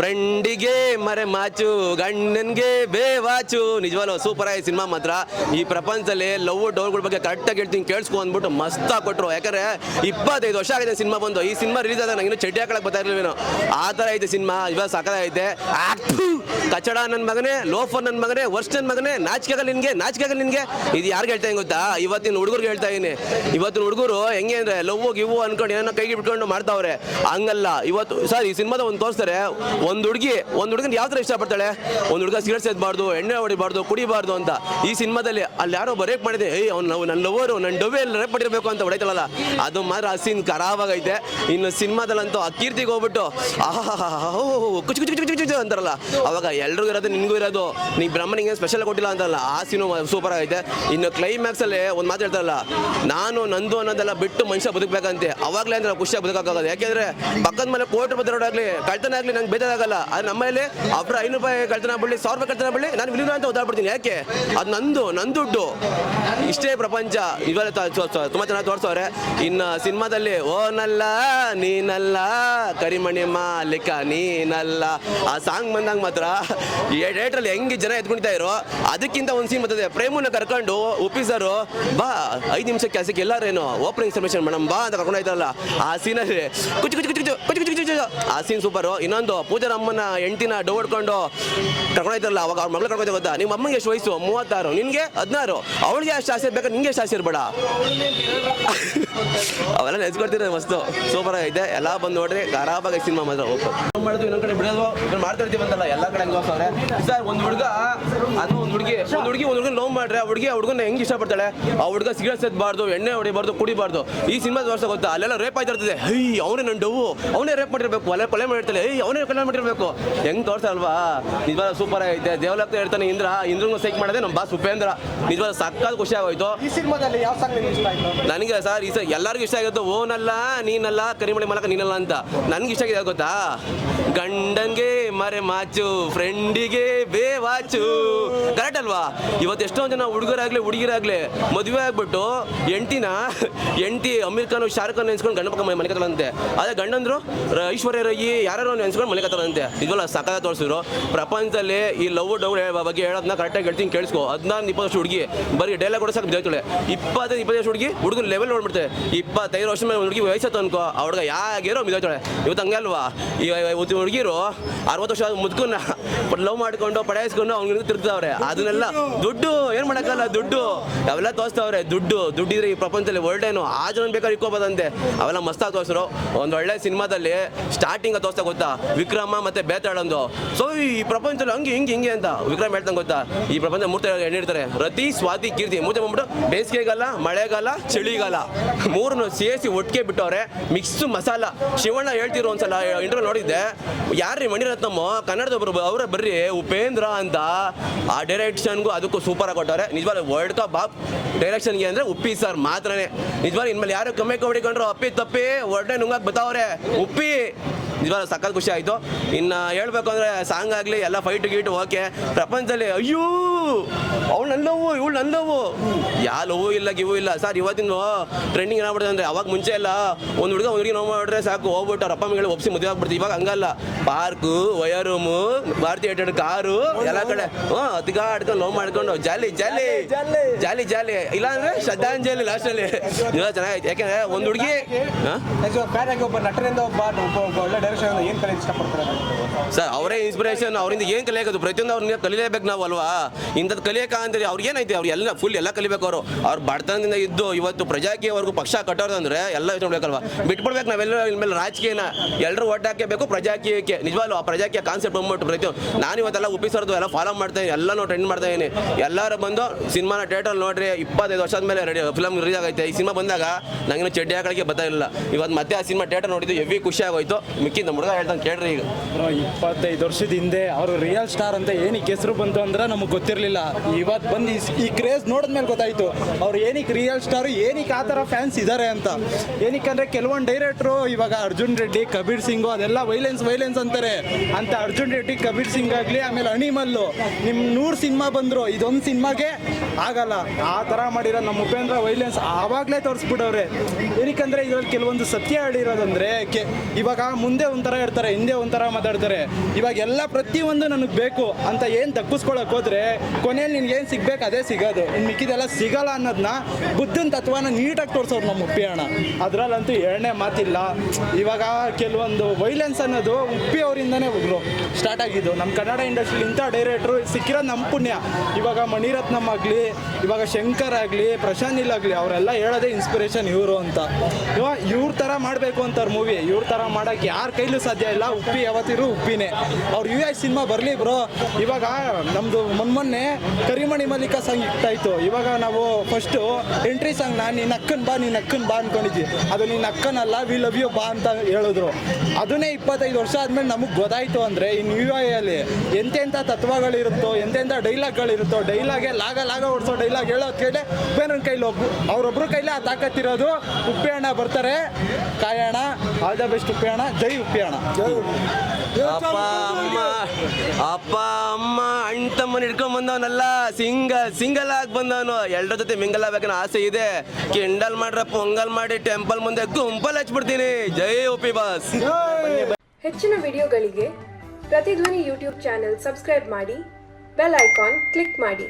ಫ್ರೆಂಡಿಗೆ ಮರೆ ಮಾಚು, ಗಂಡನ್ಗೆ ಬೇವಾಚು ನಿಜವಲ್ಲ ಸೂಪರ್ ಆಗಿ ಸಿನಿಮಾ ಮಾತ್ರ. ಈ ಪ್ರಪಂಚದಲ್ಲಿ ಲವ್ ಡೋರ್ಗಳ ಬಗ್ಗೆ ಕರೆಕ್ಟಾಗಿ ಹೇಳ್ತೀನಿ, ಕೇಳಿಸ್ಕೊ ಅಂದ್ಬಿಟ್ಟು ಮಸ್ತ್ ಕೊಟ್ಟರು ಯಾಕಂದ್ರೆ ಇಪ್ಪತ್ತೈದು ವರ್ಷ ಆಗಿದೆ ಸಿನಿಮಾ ಬಂದು. ಈ ಸಿನಿಮಾ ರಿಲೀಸ್ ಆದಾಗ ನಂಗೆ ಚಡ್ಡಿ ಹಾಕೊಳಕ್ ಬರ್ತಾ ಏನು ಆ ಥರ ಐತೆ ಸಿನಿಮಾ ಇವಾಗ ಸಕಲೈತೆ ಕಚಡ ನನ್ನ ಮಗನೇ, ಲೋಫರ್ ನನ್ನ ಮಗನೇ ವರ್ಷ ನನ್ನ ಮಗನೇ, ನಾಚಿಕೆಗಳು ನಿನ್ಗೆ ನಾಚಿಕೆಗಳು ನಿನ್ಗೆ. ಇದು ಯಾರಿಗೆ ಹೇಳ್ತಾ ಇದ್ದೀನಿ ಗೊತ್ತಾ? ಇವತ್ತಿನ ಹುಡುಗರಿಗೆ ಹೇಳ್ತಾ ಇದೀನಿ. ಇವತ್ತಿನ ಹುಡುಗರು ಹೆಂಗೆ ಅಂದ್ರೆ ಲವ್ ಗಿವು ಅನ್ಕೊಂಡು ಏನೋ ಕೈಗೆ ಬಿಟ್ಕೊಂಡು ಮಾಡ್ತಾವ್ರೆ. ಹಂಗಲ್ಲ. ಇವತ್ತು ಸರ್, ಈ ಸಿನಿಮಾದ ಒಂದು ತೋರಿಸ್ತಾರೆ. ಒಂದು ಹುಡುಗಿ, ಒಂದು ಹುಡುಗನ ಯಾವ ಥರ ಇಷ್ಟಪಡ್ತಾಳೆ? ಒಂದು ಹುಡುಗ ಸಿಗರೇಟ್ ಸೇದಬಾರ್ದು, ಎಣ್ಣೆ ಹೊಡಿಬಾರ್ದು, ಕುಡಿಬಾರ್ದು ಅಂತ ಈ ಸಿನಿಮಾದಲ್ಲಿ ಅಲ್ಲಿ ಯಾರೋ ಬರೇಕ್ ಮಾಡಿದೆ. ಏಯ್, ಅವ್ನು ನನ್ನ ಲವರು ನನ್ನ ಡೊವೆ ರೇಪ್ ಮಾಡಿರಬೇಕು ಅಂತ ಹೊಡಿತಾಳಲ್ಲ ಅದು ಮಾತ್ರ ಆ ಸೀನ್ ಖರಾಬಾಗೈತೆ. ಇನ್ನು ಸಿನಿಮಾದಲ್ಲಂತೂ ಆ ಕೀರ್ತಿಗೆ ಹೋಗ್ಬಿಟ್ಟು ಆಹಾ ಕುಚು ಕುಚು ಕುಚು ಕುಚು ಅಂತಾರಲ್ಲ. ಅವಾಗ ಎಲ್ರಿಗೂ ಇರೋದು, ನಿನಗೂ ಇರೋದು. ನೀ ಬ್ರಾಹ್ಮಣಿಗೆ ಸ್ಪೆಷಲ್ ಕೊಟ್ಟಿಲ್ಲ ಅಂತಲ್ಲ ಆ ಸೀನು ಸೂಪರ್ ಆಗೈತೆ. ಇನ್ನು ಕ್ಲೈಮ್ಯಾಕ್ಸಲ್ಲಿ ಒಂದು ಮಾತು ಹೇಳ್ತಾರಲ್ಲ, ನಾನು, ನಂದು ಅನ್ನೋದೆಲ್ಲ ಬಿಟ್ಟು ಮನುಷ್ಯ ಬದುಕಬೇಕಂತೆ. ಅವಾಗಲೇ ಅಂದ್ರೆ ಖುಷಿಯಾಗಿ ಬದುಕಾಗೋದು ಯಾಕೆಂದ್ರೆ ಪಕ್ಕದ ಮೇಲೆ ಕೋರ್ಟ್ ದರೋಡಾಗ್ಲಿ ಕಳ್ತನ ಆಗಲಿ, ನಂಗೆ ಬೇಜಾರಾಗಲ್ಲ ಅದು ನಮ್ಮಲ್ಲಿ ಅಬ್ರ ಐನೂರು ರೂಪಾಯಿ ಕಳ್ತನ ಬಿಡಲಿ ಸಾವಿರ ರೂಪಾಯಿ ಕಳ್ತನ ಬಿಡಲಿ ನಾನು ವಿಲೀನ ಅಂತ ಬಿಡ್ತೀನಿ ಯಾಕೆ? ಅದು ನಂದು ನನ್ನ ದುಡ್ಡು. ಇಷ್ಟೇ ಪ್ರಪಂಚ. ಇವಾಗ ತುಂಬಾ ಚೆನ್ನಾಗಿ ತೋರಿಸೋರೆ ಇನ್ನು ಸಿನಿಮಾದಲ್ಲಿ ನಲ್ಲ, ನೀನಲ್ಲ, ಕರಿಮಣಿ ಮಾಲಿಕ, ನೀನಲ್ಲ. ಆ ಸಾಂಗ್ ಬಂದಾಗ ಮಾತ್ರ ಡೇಟ್ರಲ್ಲಿ ಹೆಂಗೆ ಜನ ಎತ್ಕೊಂಡಿತಾ ಇರೋ, ಅದಕ್ಕಿಂತ ಒಂದು ಸೀನ್ ಬರ್ತದೆ. ಪ್ರೇಮನ ಕರ್ಕೊಂಡು ಒಪ್ಪಿಸರು ಬಾ, ಐದು ನಿಮಿಷ ಕೆಲಸಕ್ಕೆ ಎಲ್ಲರೇನು ಓಪನಿಂಗ್ ಸಬ್ಮಿಷನ್ ಮೇಡಮ್ ಬಾ ಅಂತ ಕರ್ಕೊಂಡೋಯ್ತಾರಲ್ಲ ಆ ಸೀನಲ್ಲಿ ಕುಚು ಕುಚು ಕುಚು ಕುಚು ಕುಚು ಆ ಸೀನ್ ಸೂಪರು ಇನ್ನೊಂದು ಪೂಜಾರ ಅಮ್ಮನ ಹೆಂಡತಿನ ಡೋ ಹೊಡ್ಕೊಂಡು ಕರ್ಕೊಂಡು ಅವಾಗ ಅವ್ರ ಮಗಳು ಕರ್ಕೊಂಡು ಗೊತ್ತಾ? ನಿಮ್ಮ ಅಮ್ಮಂಗೆ ಎಷ್ಟು ವಯಸ್ಸು? ಮೂವತ್ತಾರು. ನಿನಗೆ ಹದಿನಾರು. ಅವಳಿಗೆ ಅಷ್ಟು ಆಸೆ ಬೇಕಾದ್ರೆ ನಿಂಗೆ ಎಷ್ಟು ಆಸೆ ಇರಬೇಡ. ಅವೆಲ್ಲ ನೆನ್ಸ್ಕೊಡ್ತೀರ ಮಸ್ತು. ಸೂಪರ್ ಆಗೈತೆ ಎಲ್ಲ ಬಂದು ನೋಡ್ರಿ. ಆರಾಮಾಗಿ ಸಿನಿಮಾ ಮಾತ್ರ ಓಪನ್. ಮಾಡೋದು ಇನ್ನೊಂದ್ ಕಡೆ ಬಿಡೋದು ಇದನ್ನ ಮಾಡ್ತಾ ಇರ್ತೀವಿ ಅಂತಲ್ಲ ಎಲ್ಲ ಕಡೆ ಹಂಗೆ ಹೋಗ್ತಾರೆ ಸರ್ ಒಂದು ಹುಡುಗ ಅದು ಒಂದು ಹುಡುಗಿ ಒಂದು ಹುಡುಗಿ ಒಂದು ಹುಡುಗನ ಲವ್ ಮಾಡ್ರೆ ಆ ಹುಡುಗಿ ಆ ಹುಡುಗನ ಹೆಂಗ್ ಇಷ್ಟಪಡ್ತಾಳೆ? ಆ ಹುಡುಗ ಸಿಗರೇಟ್ ಸೇತಬಾರ್ದು ಎಣ್ಣೆ ಹೊಡಿಬಾರ್ದು ಕುಡಿಬಾರ್ದು. ಈ ಸಿನಿಮಾ ವರ್ಷ ಗೊತ್ತಾ? ಅಲ್ಲೆಲ್ಲ ರೇಪ್ ಆಯ್ತಾ ಇರ್ತದೆ. ಹೈ ಅವನೇ ನನ್ನ ಡವು ಅವನೇ ರೇಪ್ ಮಾಡಿರ್ಬೇಕು. ಅಲ್ಲೇ ಕೊಲೆ ಮಾಡಿರ್ತಾಳೆ. ಹೈ ಅವನೇ ಕೊಲೆ ಮಾಡಿರ್ಬೇಕು. ಹೆಂಗ್ ತೋರ್ಸಲ್ವಾ? ನಿಜವಾದ ಸೂಪರ್ ಆಗೈತೆ ದೇವಲಕ್ತ ಹೇಳ್ತಾನೆ ಇಂದ್ರ ಇಂದ್ರ ಸೈಕ್ ಮಾಡಿದೆ ನಮ್ಮ ಬಾಸ್ ಉಪೇಂದ್ರ ನಿಜವಾದ ಸಕ್ಕತ್ ಖುಷಿ ಆಗೋಯ್ತು. ಈ ಸಿನಿಮಾದಲ್ಲಿ ಯಾವ ಸಾಂಗ್ ನಿಮ್ಗೆ ಇಷ್ಟ ಆಯ್ತು? ನನಗೆ ಸರ್ ಈ ಸ ಎಲ್ಲರಿಗೂ ಇಷ್ಟ ಆಗುತ್ತೆ ಓನಲ್ಲ, ನೀನಲ್ಲ ಕರಿಮಳೆ ಮಲಕ ನೀನಲ್ಲ ಅಂತ. ನನ್ಗೆ ಇಷ್ಟ ಆಗಿದೆ ಗೊತ್ತಾ? ಗಂಡನ್ಗೆ ಮರೆ ಮಾಚು ಫ್ರೆಂಡಿಗೆ ಬೇ ವಾಚು. ಕರೆಕ್ಟ್ ಅಲ್ವಾ? ಇವತ್ತು ಎಷ್ಟೋ ಜನ ಹುಡುಗರಾಗ್ಲಿ, ಹುಡುಗಿರಾಗ್ಲಿ, ಮದುವೆ ಆಗ್ಬಿಟ್ಟು ಎಂಟಿನ, ಎಂಟಿ ಅಮೀರ್ ಖಾನ್, ಶಾರುಖ್ ಖಾನ್ ನೆನ್ಸ್ಕೊಂಡು ಗಂಡ ಪಕ್ಕ ಮನೆ ಕತ್ತಲಂತೆ ಅದೇ ಗಂಡಂದ್ರು ಐಶ್ವರ್ಯ ರೈ ಯಾರು ನೆನ್ಸ್ಕೊಂಡು ಮನೆ ಕತ್ತಲಂತೆ ಇದೆಲ್ಲ ಸಕಾಲ ತೋರಿಸಿದ್ರು. ಪ್ರಪಂಚದಲ್ಲಿ ಈ ಲವ್ ಡೌ ಬಗ್ಗೆ ಹೇಳೋದನ್ನ ಕರೆಕ್ಟಾಗಿ ಹೇಳ್ತೀನಿ, ಕೇಳಿಸ್ಕೊ. ಹದಿನಾರು, ಇಪ್ಪತ್ತು ವರ್ಷ ಹುಡುಗಿ. ಬರೀ ಡೈಲಾಗ್ ಕೂಡ ಸಾಕು ಬಿದ್ದೋಯ್ತಾಳೆ ಇಪ್ಪತ್ತೈದು ಇಪ್ಪತ್ತು ವರ್ಷ ಹುಡುಗಿ, ಹುಡುಗನ ಲೆವೆಲ್ ನೋಡ್ಬಿಡ್ತಾರೆ ಇಪ್ಪತ್ತೈದು ವರ್ಷ ಮೇಲೆ ಹುಡುಗಿ ವಯಸ್ಸತ್ತು ಅನ್ಕೋ ಆ ಹುಡುಗ ಯಾಗಿರೋ ಇವತ್ತು ಹಂಗೆ ಅಲ್ವಾ? ಇವತ್ತು ಹುಡುಗಿರು ಅರವತ್ತು ವರ್ಷ ಮುದ್ಕನ್ನ ಲವ್ ಮಾಡಿಕೊಂಡು ಪಡಾಯಿಸ್ಕೊಂಡು ಅವ್ನಿಗೆ ತಿರ್ಗ್ತಾವ್ರೆ. ಅದನ್ನೆಲ್ಲ ದುಡ್ಡು, ಏನು ಮಾಡೋಕ್ಕಲ್ಲ ದುಡ್ಡು? ಅವೆಲ್ಲ ತೋರಿಸ್ತಾವ್ರೆ. ದುಡ್ಡು, ದುಡ್ಡಿದ್ರೆ ಈ ಪ್ರಪಂಚದಲ್ಲಿ ಒಳ್ಳೆನು ಆ ಜನ ಬೇಕಾದ್ರೆ ಇಕ್ಕೋಬೋದಂತೆ ಅವೆಲ್ಲ ಮಸ್ತಾಗಿ ತೋರಿಸ್ರು. ಒಂದು ಒಳ್ಳೆ ಸಿನಿಮಾದಲ್ಲಿ ಸ್ಟಾರ್ಟಿಂಗ್ ತೋರಿಸ್ತಾ ಗೊತ್ತಾ? ವಿಕ್ರಮ ಮತ್ತೆ ಬೇತಾಳಂದು ಸೊ ಈ ಪ್ರಪಂಚದಲ್ಲಿ ಹಂಗೆ, ಹಿಂಗೆ ಹಿಂಗೆ ಅಂತ ವಿಕ್ರಮ್ ಹೇಳ್ತಾನೆ ಗೊತ್ತಾ? ಈ ಪ್ರಪಂಚ ಮೂರ್ತಿ ಎಣ್ಣಿರ್ತಾರೆ. ರತಿ, ಸ್ವಾತಿ, ಕೀರ್ತಿ ಮೂರ್ತಿ ಬಂದ್ಬಿಟ್ಟು ಬೇಸಿಗೆಗಾಲ, ಮಳೆಗಾಲ, ಚಳಿಗಾಲ. ಮೂರನ್ನು ಸೇರಿಸಿ ಒಟ್ಟಿಗೆ ಬಿಟ್ಟವ್ರೆ. ಮಿಕ್ಸ್ ಮಸಾಲ. ಶಿವಣ್ಣ ಹೇಳ್ತಿರೋ ಒಂದ್ಸಲ ಇಂಟ್ರೋ ನೋಡಿದ್ದೆ. ಯಾರ್ರಿ ಮಣಿರತ್ನಮ್ಮ? ಕನ್ನಡದೊಬ್ರು ಅವರೇ ಬರ್ರಿ. ಉಪೇಂದ್ರ ಅಂತ. ಆ ಡೈರೆಕ್ಷನ್ಗೂ ಅದಕ್ಕೂ ಸೂಪರ್ ಆಗಿ ಕೊಟ್ಟವ್ರೆ. ನಿಜವಾಗ್ಲೂ ವರ್ಲ್ಡ್ ಕಪ್ ಬಾಪ್ ಡೈರೆಕ್ಷನ್ಗೆ ಅಂದ್ರೆ ಉಪ್ಪಿ ಸರ್ ಮಾತ್ರನೇ. ನಿಜವಾಗ್ಲೂ ಇನ್ಮೇಲೆ ಯಾರು ಕಮ್ಮಿ ಹೊಡಿಕೊಂಡ್ರು ಅಪ್ಪಿ ತಪ್ಪಿ ಒಡ್ಡೆ ನುಂಗಕ್ ಬತ್ತಾವ್ರೆ. ಉಪ್ಪಿ. ನಿಜವಾಗ್ಲೂ ಸಖತ್ ಖುಷಿ ಆಯಿತು. ಇನ್ನು ಹೇಳ್ಬೇಕು ಅಂದರೆ ಸಾಂಗ್ ಆಗಲಿ, ಎಲ್ಲ ಫೈಟ್ ಗೀಟ್ ಓಕೆ ಪ್ರಪಂಚದಲ್ಲಿ, ಅಯ್ಯೋ ಅವಳೆಲ್ಲವೂ ನನ್ನವು ಯಾ, ಲವ್ ಇಲ್ಲ ಗಿವು ಇಲ್ಲ. ಸರ್ ಇವತ್ತಿನ ಟ್ರೆಂಡಿಂಗ್ ಏನಾಗ್ಬಿಡುತ್ತೆ ಅಂದ್ರೆ ಅವಾಗ ಮುಂಚೆ ಎಲ್ಲ ಒಂದು ಹುಡುಗ ಹುಡುಗಿ ನೋವು ಮಾಡಿದ್ರೆ ಸಾಕು, ಹೋಗ್ಬಿಟ್ಟು ಅವ್ರ ಅಪ್ಪ ಒಪ್ಸಿ ಮದುವೆ ಆಗ್ಬಿಡ್ತು ಇವಾಗ ಹಂಗಲ್ಲ. ಪಾರ್ಕು ವಯರ್ ರೂಮು ಭಾರತಿ ಏಟೆಡ್ ಕಾರು, ಎಲ್ಲ ಕಡೆ. ಹ್ಞೂ ತಿಗಾಡ್ಕೊಂಡು ಲವ್ ಮಾಡ್ಕೊಂಡು, ಜಾಲಿ ಜಾಲಿ. ಜಾಲಿ ಜಾಲಿ. ಇಲ್ಲ ಅಂದ್ರೆ ಶ್ರದ್ಧಾಂಜಲಿ ಲಾಸ್ಟಲ್ಲಿ ಇವಾಗ ಚೆನ್ನಾಗೈತೆ. ಯಾಕಂದ್ರೆ ಒಂದು ಹುಡುಗಿ ನಟರಿಂದ ಸರ್, ಅವರೇ ಇನ್ಸ್ಪಿರೇಷನ್ ಅವರಿಂದ ಏನು ಕಲಿಯೋದು ಪ್ರತಿಯೊಂದು ಅವ್ರನ್ನ ಕಲಿಲೇಬೇಕು ನಾವು ಅಲ್ವಾ? ಇಂಥದ್ದು ಕಲಿಯಕ ಅಂದ್ರೆ ಅವ್ರಿಗೆ ಏನೈತಿ ಅವ್ರು ಎಲ್ಲ ಫುಲ್ ಎಲ್ಲ ಕಲಿಬೇಕು ಅವರು. ಅವ್ರು ಬಡತನದಿಂದ ಇದ್ದು ಇವತ್ತು ಪ್ರಜಾಕೀಯವರೆಗೂ ಪಕ್ಷ ಕಟ್ಟೋರು ಅಂದ್ರೆ ಎಲ್ಲ ಮಾಡ್ಬೇಕಲ್ವಾ ಬಿಟ್ಬಿಡ್ಬೇಕು ನಾವೆಲ್ಲ ಇನ್ಮೇಲೆ ರಾಜಕೀಯನ. ಎಲ್ಲರೂ ಓಟ್ ಹಾಕಬೇಕು ಪ್ರಜಾಕೀಯಕ್ಕೆ. ನಿಜವಾಗ್ಲೂ ಆ ಪ್ರಜಾಕೀಯ ಕಾನ್ಸೆಪ್ಟ್ ಬಂದ್ಬಿಟ್ಟು ಪ್ರತಿ ನಾನು ಇವತ್ತೆಲ್ಲ ಉಪ್ಪಿಸೋದು ಎಲ್ಲ ಫಾಲೋ ಮಾಡ್ತಾ ಇದ್ದೀನಿ ಎಲ್ಲನೂ ಟ್ರೆಂಡ್ ಮಾಡ್ತಾ ಇದ್ದೀನಿ ಎಲ್ಲರೂ ಬಂದು ಸಿನಿಮಾನ ಥಿಯೇಟರ್ ನೋಡ್ರಿ, ಇಪ್ಪತ್ತೈದು ವರ್ಷದ ಮೇಲೆ ರೆಡಿ ಫಿಲಮ್ ರಿಲೀಸ್ ಆಗೈತೆ. ಈ ಸಿನಿಮಾ ಬಂದಾಗ ನಂಗಿನ್ನು ಚಡ್ಡಿ ಹಾಕಲಿಕ್ಕೆ ಬರ್ತಾ ಇಲ್ಲ ಇವತ್ತು ಮತ್ತೆ ಆ ಸಿನಿಮಾ ಥಿಯೇಟರ್ ನೋಡಿದ್ದು ಎವಿ ಖುಷಿ ಆಗೋಯ್ತು. ಮಿಕ್ಕಿ ನಮ್ಮ ಹುಡುಗ ಹೇಳ್ತಾನೆ ಕೇಳ್ರಿ ಈಗ. ಇಪ್ಪತ್ತೈದು ವರ್ಷದ ಹಿಂದೆ ಅವರು ರಿಯಲ್ ಸ್ಟಾರ್ ಅಂತ ಏನಕ್ಕೆ ಹೆಸರು ಬಂತು ಅಂದ್ರೆ ನಮಗೆ ಗೊತ್ತಿರಲಿಲ್ಲ. ಇವತ್ತು ಬಂದು ಈ ಕ್ರೇಜ್ ನೋಡಿದ್ಮೇಲೆ ಗೊತ್ತಾಯಿತು. ಅವ್ರು ಏನಕ್ಕೆ ರಿಯಲ್ ಸ್ಟಾರ್ ಏನಕ್ಕೆ ಆ ಥರ ಫ್ಯಾನ್ಸ್ ಇದ್ದಾರೆ ಅಂತ. ಏನಕ್ಕಂದ್ರೆ ಕೆಲವೊಂದು ಡೈರೆಕ್ಟ್ರು ಇವಾಗ ಅರ್ಜುನ್ ರೆಡ್ಡಿ, ಕಬೀರ್ ಸಿಂಗು ಅದೆಲ್ಲ ವೈಲೆನ್ಸ್ ವೈಲೆನ್ಸ್ ಅಂತಾರೆ. ಅಂತ ಅರ್ಜುನ್ ರೆಡ್ಡಿ, ಕಬೀರ್ ಸಿಂಗ್ ಆಗಲಿ, ಆಮೇಲೆ ಅಣಿಮಲ್ಲು ನಿಮ್ಮ ನೂರು ಸಿನಿಮಾ ಬಂದರು, ಇದೊಂದು ಸಿನಿಮಾಗೆ ಆಗಲ್ಲ. ಆ ಥರ ಮಾಡಿರೋ ನಮ್ಮ ಉಪೇಂದ್ರ ವೈಲೆನ್ಸ್ ಆವಾಗಲೇ ತೋರಿಸ್ಬಿಡವ್ರೆ. ಏನಕ್ಕಂದ್ರೆ ಇದರಲ್ಲಿ ಕೆಲವೊಂದು ಸತ್ಯ ಹಾಡಿರೋದಂದ್ರೆ ಕೆ ಇವಾಗ ಮುಂದೆ ಒಂಥರ ಇರ್ತಾರೆ, ಹಿಂದೆ ಒಂಥರ ಮಾತಾಡ್ತಾರೆ. ಇವಾಗ ಎಲ್ಲ ಪ್ರತಿಯೊಂದು ನನಗೆ ಬೇಕು ಅಂತ ಏನು ತಪ್ಪಿಸ್ಕೊಳ್ಳೋಕೆ ಹೋದರೆ ಕೊನೆಯಲ್ಲಿ ನಿನ್ಗೇನು ಸಿಗ್ಬೇಕು, ಅದೇ ಸಿಗೋದು. ಇನ್ನು ಮಿಕ್ಕಿದೆಲ್ಲ ಸಿಗಲ್ಲ ಅನ್ನೋದನ್ನ ಬುದ್ಧನ ತತ್ವನ ನೀಟಾಗಿ ತೋರಿಸೋರು ನಮ್ಮ ಉಪ್ಪಿ ಅಣ್ಣ. ಅದರಲ್ಲಂತೂ ಎರಡನೇ ಮಾತಿಲ್ಲ. ಇವಾಗ ಕೆಲವೊಂದು ವೈಲೆನ್ಸ್ ಅನ್ನೋದು ಉಪ್ಪಿ ಅವರಿಂದನೇ ಸ್ಟಾರ್ಟ್ ಆಗಿದ್ದು. ನಮ್ಮ ಕನ್ನಡ ಇಂಡಸ್ಟ್ರಿ ಇಂಥ ಡೈರೆಕ್ಟ್ರು ಸಿಕ್ಕಿರೋ ನಮ್ಮ ಪುಣ್ಯ. ಇವಾಗ ಮಣಿರತ್ನಮ್ ಆಗಲಿ, ಇವಾಗ ಶಂಕರ್ ಆಗಲಿ ಪ್ರಶಾಂತ್ ನೀಲ್ ಆಗಲಿ, ಅವರೆಲ್ಲ ಹೇಳೋದೇ ಇನ್ಸ್ಪಿರೇಷನ್ ಇವರು ಅಂತ. ಇವಾಗ ಇವ್ರ ಥರ ಮಾಡಬೇಕು ಅಂತಾರೆ ಮೂವಿ ಇವ್ರ ಥರ ಮಾಡೋಕ್ಕೆ ಯಾರ ಕೈಲೂ ಸಾಧ್ಯ ಇಲ್ಲ. ಉಪ್ಪಿ ಯಾವತ್ತಿರು ಉಪ್ಪಿನೇ. ಅವ್ರು ಯು ಎಸ್ ಸಿನಿಮಾ ಬರಲಿ ಬ್ರೋ. ಇವಾಗ ನಮ್ಮದು ಮೊನ್ನೆ ಕರಿಮಣಿ ಮಲ್ಲಿಕಾ ಸಾಂಗ್ ಇಟ್ಟಾಯ್ತು ಇವಾಗ ನಾವು ಫಸ್ಟು ಎಂಟ್ರಿ ಸಾಂಗ್ನ ನೀನು ಅಕ್ಕನ್ ಬಾ, ನೀನು ಅಕ್ಕನ್ ಬಾ ಅನ್ಕೊಂಡಿದ್ವಿ ಅದು ನಿನ್ನ ಅಕ್ಕನಲ್ಲ ವಿ ಲವ್ ಯು ಬಾ ಅಂತ ಹೇಳಿದ್ರು. ಅದನ್ನೇ ಇಪ್ಪತ್ತೈದು ವರ್ಷ ಆದ್ಮೇಲೆ ನಮಗೆ ಗೊತ್ತಾಯ್ತು ಅಂದರೆ ಇನ್ನು ನ್ಯೂ ಅಲ್ಲಿ ಎಂತೆಂಥ ತತ್ವಗಳಿರುತ್ತೋ ಎಂತೆಂಥ ಡೈಲಾಗ್ಗಳಿರುತ್ತೋ ಡೈಲಾಗೆ ಲಾಗ ಲಾಗ ಓಡಿಸೋ ಡೈಲಾಗ್ ಹೇಳೋದು ಕೇಳಿ ಬೇರೆ ಕೈಲಿ ಒಬ್ಬ ಅವ್ರೊಬ್ರು ಕೈಲಿ ಆ ತಾಕತ್ತಿರೋದು ಉಪ್ಪಿ ಬರ್ತಾರೆ. ಕಾಯಣ ಆಲ್ ದ ಬೆಸ್ಟ್ ಉಪ್ಪಿ ಜೈ ಉಪ್ಪಿ ಅಣ್ಣ ಅಪ್ಪ ಅಮ್ಮ ಅಪ್ಪ ಅಮ್ಮ ಅಣ್ಣ ತಮ್ಮನ ಹಿಡ್ಕೊಂಡ್ ಬಂದವನಲ್ಲ ಸಿಂಗಲ್ ಸಿಂಗಲ್ ಆಗಿ ಬಂದವನು. ಎಲ್ಲರ ಜೊತೆ ಮಿಂಗಲ್ ಆಗ್ಬೇಕನ್ನ ಆಸೆ ಇದೆ. ಕಿಂಡಲ್ ಮಾಡ್ರ ಪೊಂಗಲ್ ಮಾಡಿ ಟೆಂಪಲ್ ಮುಂದೆ ಗುಂಪಲ್ ಹಚ್ಬಿಡ್ತೀನಿ. ಜೈ ಓಪಿ ಬಾಸ್ ಹೆಚ್ಚಿನ ವಿಡಿಯೋಗಳಿಗೆ ಪ್ರತಿಧ್ವನಿ ಯೂಟ್ಯೂಬ್ ಚಾನೆಲ್ ಸಬ್ಸ್ಕ್ರೈಬ್ ಮಾಡಿ ಬೆಲ್ ಐಕಾನ್ ಕ್ಲಿಕ್ ಮಾಡಿ.